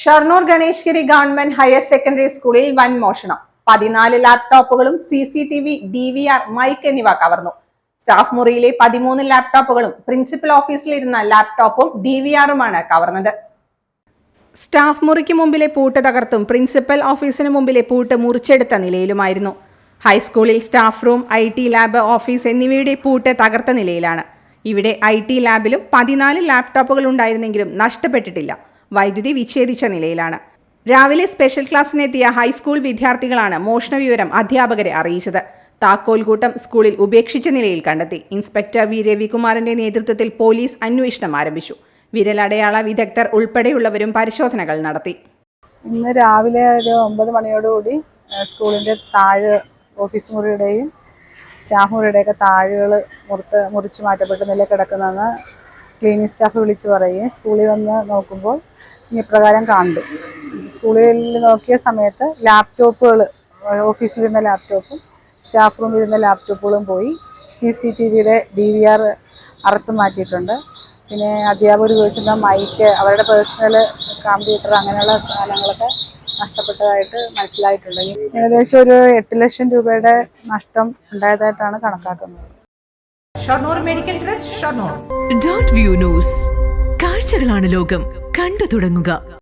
Shoranur Ganeshgiri government higher secondary സ്കൂളിൽ വൻ മോഷണം. പതിനാല് ലാപ്ടോപ്പുകളും C C T V D V R mike എന്നിവ കവർന്നു. സ്റ്റാഫ് മുറിയിലെ പതിമൂന്ന് ലാപ്ടോപ്പുകളും പ്രിൻസിപ്പൽ ഓഫീസിലിരുന്ന ലാപ്ടോപ്പും ഡി വി ആറുമാണ് കവർന്നത്. സ്റ്റാഫ് മുറിക്ക് മുമ്പിലെ പൂട്ട് തകർത്തും പ്രിൻസിപ്പൽ ഓഫീസിന് മുമ്പിലെ പൂട്ട് മുറിച്ചെടുത്ത നിലയിലുമായിരുന്നു. ഹൈസ്കൂളിൽ staff room I T lab office എന്നിവയുടെ പൂട്ട് തകർത്ത നിലയിലാണ്. ഇവിടെ ഐ ടി ലാബിലും പതിനാല് ലാപ്ടോപ്പുകൾ ഉണ്ടായിരുന്നെങ്കിലും നഷ്ടപ്പെട്ടിട്ടില്ല. വൈദ്യുതി വിച്ഛേദിച്ച നിലയിലാണ്. രാവിലെ സ്പെഷ്യൽ ക്ലാസ്സിനെത്തിയ ഹൈസ്കൂൾ വിദ്യാർത്ഥികളാണ് മോഷണ വിവരം അധ്യാപകരെ അറിയിച്ചത്. താക്കോൽകൂട്ടം സ്കൂളിൽ ഉപേക്ഷിച്ച നിലയിൽ കണ്ടെത്തി. Inspector V. രവികുമാറിന്റെ നേതൃത്വത്തിൽ പോലീസ് അന്വേഷണം ആരംഭിച്ചു. വിരലടയാള വിദഗ്ധർ ഉൾപ്പെടെയുള്ളവരും പരിശോധനകൾ നടത്തി. ഇന്ന് രാവിലെ ഒരു ഒമ്പത് മണിയോടുകൂടി സ്കൂളിന്റെ താഴ് ഓഫീസ് മുറിയുടെയും സ്റ്റാഫ് മുറിയുടെയൊക്കെ താഴുകൾ മുറിത്ത് മുറിച്ച് മാറ്റപ്പെട്ട് നില കിടക്കുന്നതെന്ന് ക്ലീനിങ് സ്റ്റാഫ് വിളിച്ച് പറയുകയും സ്കൂളിൽ വന്ന് നോക്കുമ്പോൾ ഇപ്രകാരം കണ്ടു സ്കൂളിൽ നോക്കിയ സമയത്ത് ലാപ്ടോപ്പുകൾ ഓഫീസിലിരുന്ന ലാപ്ടോപ്പും സ്റ്റാഫ് റൂമിലിരുന്ന ലാപ്ടോപ്പുകളും പോയി സി സി ടി വിയുടെ ഡി വി ആർ അറുത്ത് മാറ്റിയിട്ടുണ്ട്. പിന്നെ അധ്യാപകർ ഉപയോഗിച്ചിരുന്ന മൈക്ക് അവരുടെ പേഴ്സണൽ കമ്പ്യൂട്ടർ അങ്ങനെയുള്ള സാധനങ്ങളൊക്കെ നഷ്ടപ്പെട്ടതായിട്ട് മനസ്സിലായിട്ടുണ്ട്. ഏകദേശം ഒരു എട്ട് ലക്ഷം രൂപയുടെ നഷ്ടം ഉണ്ടായതായിട്ടാണ് കണക്കാക്കുന്നത്. Shoranur medical trust Shoranur. Dot view news കാഴ്ചകളാണ് ലോകം. കണ്ടു തുടങ്ങുക.